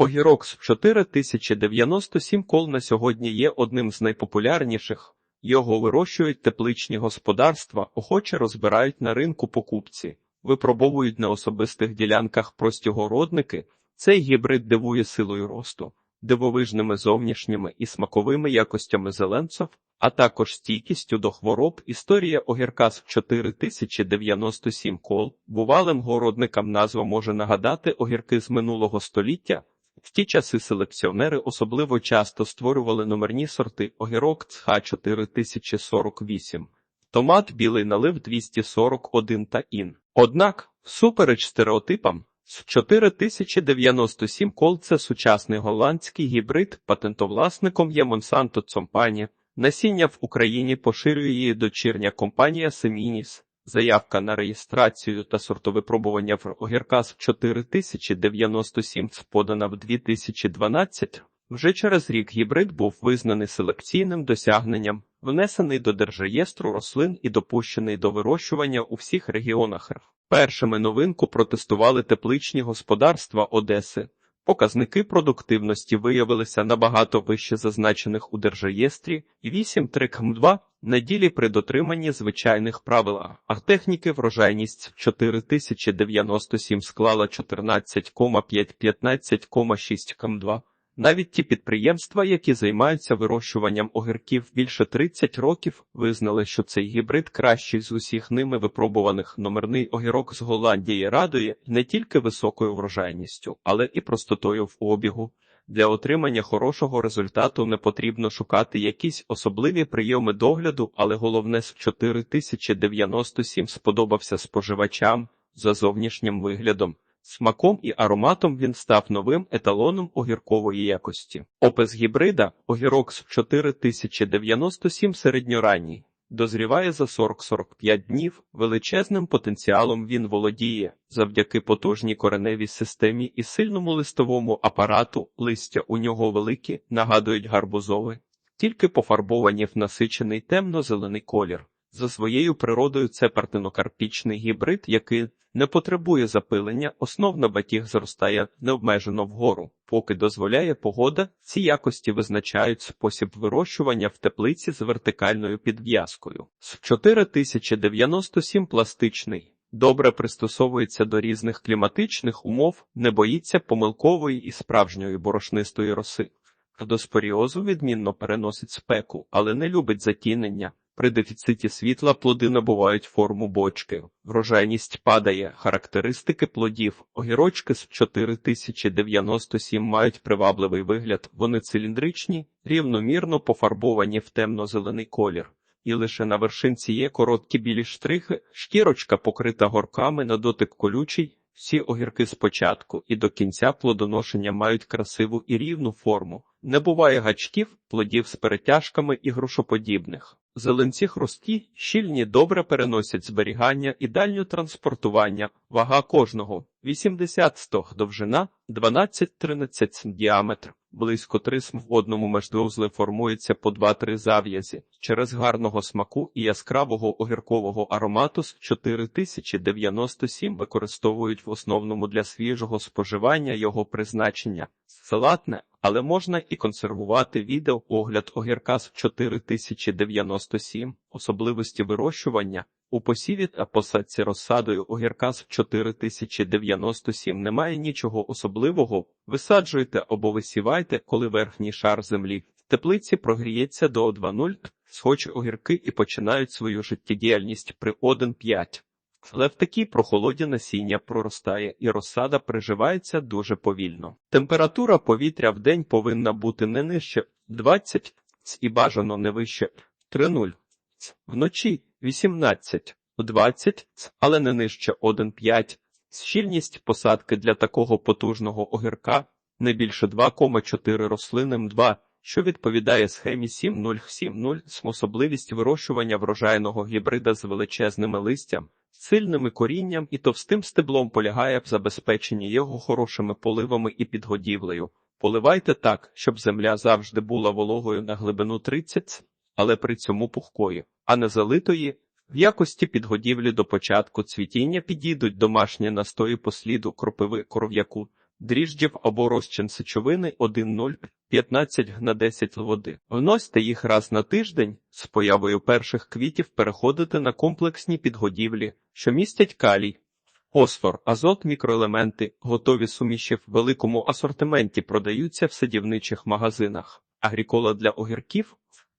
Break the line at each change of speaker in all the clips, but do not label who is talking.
Огірок з 4097 кол на сьогодні є одним з найпопулярніших. Його вирощують тепличні господарства, охоче розбирають на ринку покупці, випробовують на особистих ділянках простігородники. Цей гібрид дивує силою росту, дивовижними зовнішніми і смаковими якостями зеленців, а також стійкістю до хвороб. Історія огірка з 4097 кол. Бувалим городникам назва може нагадати огірки з минулого століття. В ті часи селекціонери особливо часто створювали номерні сорти огірок ЦХ 4048, томат білий налив 241 та ін. Однак, всупереч стереотипам, з 4097 кол це сучасний голландський гібрид, патентовласником є Monsanto Цомпані. Насіння в Україні поширює її дочірня компанія Семініс. Заявка на реєстрацію та сортовипробування в огіркас 4097 подана в 2012. Вже через рік гібрид був визнаний селекційним досягненням, внесений до держреєстру рослин і допущений до вирощування у всіх регіонах. РФ. Першими новинку протестували тепличні господарства Одеси. Показники продуктивності виявилися набагато вище зазначених у держреєстрі 8 3 2 неділі при дотриманні звичайних правил а техніки врожайність 4097 склала 14,5-15,6 км2. Навіть ті підприємства, які займаються вирощуванням огірків більше 30 років, визнали, що цей гібрид кращий з усіх ними випробуваних номерний огірок з Голландії радує не тільки високою врожайністю, але і простотою в обігу. Для отримання хорошого результату не потрібно шукати якісь особливі прийоми догляду, але головне з 4097 сподобався споживачам за зовнішнім виглядом. Смаком і ароматом він став новим еталоном огіркової якості. Опис гібрида огірок з 4097 середньоранній. Дозріває за 40-45 днів, величезним потенціалом він володіє завдяки потужній кореневій системі і сильному листовому апарату. Листя у нього великі, нагадують гарбузове, тільки пофарбовані в насичений темно-зелений колір. За своєю природою це партенокарпічний гібрид, який не потребує запилення, основно батіг зростає необмежено вгору. Поки дозволяє погода, ці якості визначають спосіб вирощування в теплиці з вертикальною підв'язкою. З 4097 пластичний. Добре пристосовується до різних кліматичних умов, не боїться помилкової і справжньої борошнистої роси. До споріозу відмінно переносить спеку, але не любить затінення. При дефіциті світла плоди набувають форму бочки, врожайність падає, характеристики плодів, огірочки з 4097 мають привабливий вигляд, вони циліндричні, рівномірно пофарбовані в темно-зелений колір. І лише на вершинці є короткі білі штрихи, шкірочка покрита горками на дотик колючий, всі огірки спочатку і до кінця плодоношення мають красиву і рівну форму. Не буває гачків, плодів з перетяжками і грушоподібних. Зеленці хрусткі, щільні добре переносять зберігання і дальню транспортування, вага кожного 80-100 довжина, 12-13 діаметр, близько 3 см в одному междвузлі формується по 2-3 зав'язі. Через гарного смаку і яскравого огіркового аромату з 4097 використовують в основному для свіжого споживання його призначення. Салатне, але можна і консервувати відео огляд огірка з 4097, особливості вирощування. У посіві та посадці розсадою огірка з 4097 немає нічого особливого. Висаджуйте або висівайте, коли верхній шар землі в теплиці прогріється до 2.0, схочі огірки і починають свою життєдіяльність при 1.5. Але в такій прохолоді насіння проростає і розсада приживається дуже повільно. Температура повітря в день повинна бути не нижче 20 і бажано не вище 3,0. Вночі 18, 20, але не нижче 1,5. Щільність посадки для такого потужного огірка не більше 2,4 рослинам 2, що відповідає схемі 7070 особливість вирощування врожайного гібрида з величезними листям, сильними корінням і товстим стеблом полягає в забезпеченні його хорошими поливами і підгодівлею. Поливайте так, щоб земля завжди була вологою на глибину 30, але при цьому пухкою, а не залитої. В якості підгодівлі до початку цвітіння підійдуть домашні настої посліду кропиви коров'яку, дріжджів або розчин сечовини 1,015 на 10 води. Вносьте їх раз на тиждень, з появою перших квітів переходите на комплексні підгодівлі, що містять калій, фосфор, азот, мікроелементи, готові суміші в великому асортименті продаються в садівничих магазинах. Агрікола для огірків,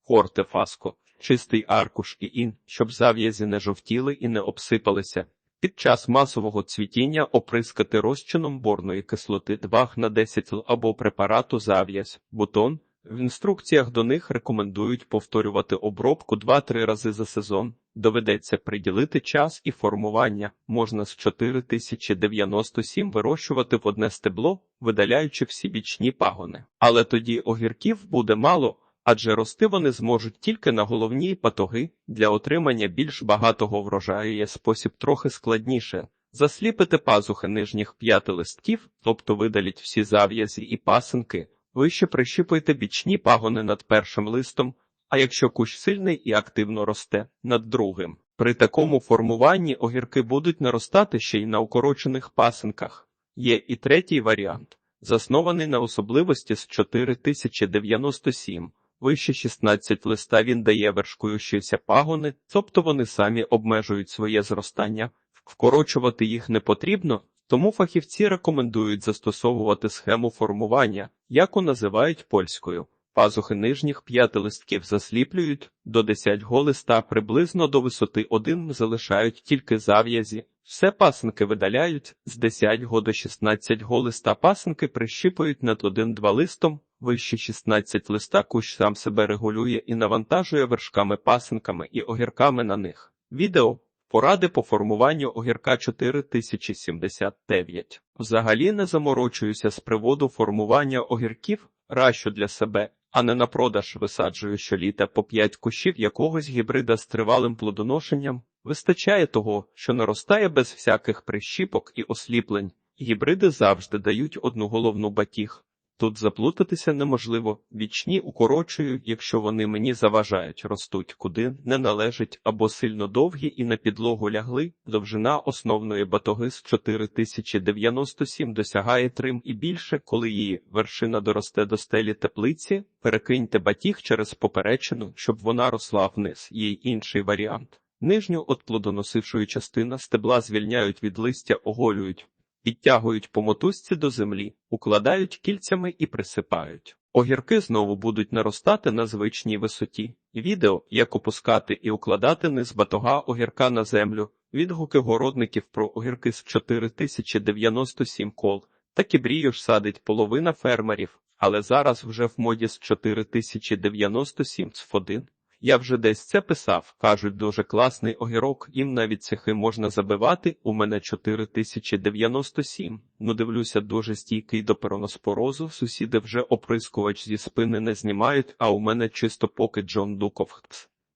Форте Фаско, чистий аркуш і ін, щоб зав'язі не жовтіли і не обсипалися. Під час масового цвітіння оприскати розчином борної кислоти 2 на 10 л або препарату зав'язь, бутон. В інструкціях до них рекомендують повторювати обробку 2-3 рази за сезон. Доведеться приділити час і формування. Можна з 4097 вирощувати в одне стебло, видаляючи всі бічні пагони. Але тоді огірків буде мало, адже рости вони зможуть тільки на головні патоги. Для отримання більш багатого врожаю є спосіб трохи складніше. Засліпити пазухи нижніх п'яти листків, тобто видаліть всі зав'язі і пасинки. Вище прищіпуйте бічні пагони над першим листом, а якщо кущ сильний і активно росте, над другим. При такому формуванні огірки будуть наростати ще й на укорочених пасинках. Є і третій варіант, заснований на особливості з 4097. Вище 16 листа він дає вершкуючіся пагони, тобто вони самі обмежують своє зростання. Вкорочувати їх не потрібно, тому фахівці рекомендують застосовувати схему формування, яку називають польською. Пазухи нижніх п'яти листків засліплюють до 10 листа приблизно до висоти 1 залишають тільки зав'язі. Все пасинки видаляють з 10 до 16 листа пасинки прищіпують над 1-2 листом, вище 16 листа кущ сам себе регулює і навантажує вершками пасинками і огірками на них. Відео Поради по формуванню огірка 4079. Взагалі не заморочуюся з приводу формування огірків, ращу для себе, а не на продаж висаджую щоліта по 5 кущів якогось гібрида з тривалим плодоношенням. Вистачає того, що наростає без всяких прищіпок і осліплень. Гібриди завжди дають одну головну батіг. Тут заплутатися неможливо, вічні укорочую, якщо вони мені заважають, ростуть куди не належить або сильно довгі і на підлогу лягли. Довжина основної батоги з 4097 досягає трим і більше, коли її вершина доросте до стелі теплиці, перекиньте батіг через поперечину, щоб вона росла вниз. Є й інший варіант. Нижню от плодоносившої частина стебла звільняють від листя, оголюють. Підтягують по мотузці до землі, укладають кільцями і присипають. Огірки знову будуть наростати на звичній висоті. Відео, як опускати і укладати низ батога огірка на землю, відгуки городників про огірки з 4097 кол. Так і брію ж садить половина фермерів, але зараз вже в моді з 4097 цф1. Я вже десь це писав. Кажуть, дуже класний огірок, їм навіть цехи можна забивати. У мене 4097. Ну дивлюся, дуже стійкий до пероноспорозу. Сусіди вже оприскувач зі спини не знімають, а у мене чисто поки Джон Дуков.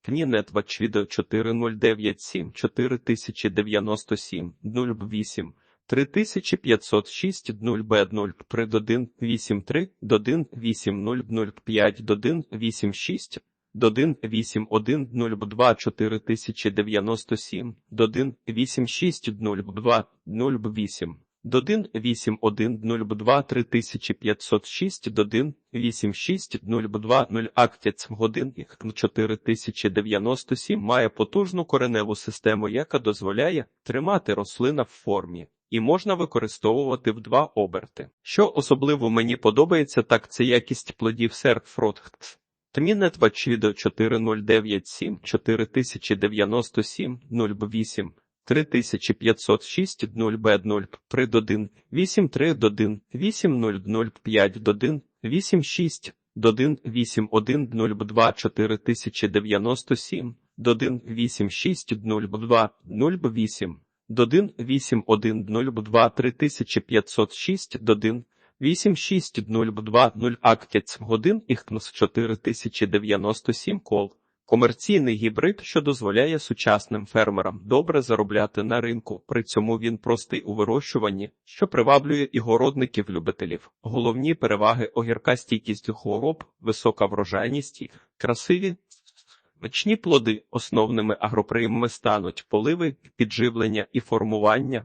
Кнінет Вачвідо 4097 4097 08 3506 0Б0 прид 1 83 1 8005 1 86 Додин 8102 4097, Додин 8602 08, Додин 8102 3506, Додин 8602 0 Актець годин 4097 має потужну кореневу систему, яка дозволяє тримати рослина в формі. І можна використовувати в два оберти. Що особливо мені подобається, так це якість плодів серфротхтс. Тмінет Вачвідо 4097 4097 08 3506 0Б0 Придодин 83 8005 Додин 86 Додин 8102 4097 Додин 8602 0Б8 Додин 8102 3506 Додин 86020 Актець годин Іхнус 4097 кол. Комерційний гібрид, що дозволяє сучасним фермерам добре заробляти на ринку. При цьому він простий у вирощуванні, що приваблює і городників-любителів. Головні переваги огірка стійкість хвороб, висока врожайність, і красиві. Смачні плоди основними агроприймами стануть поливи, підживлення і формування.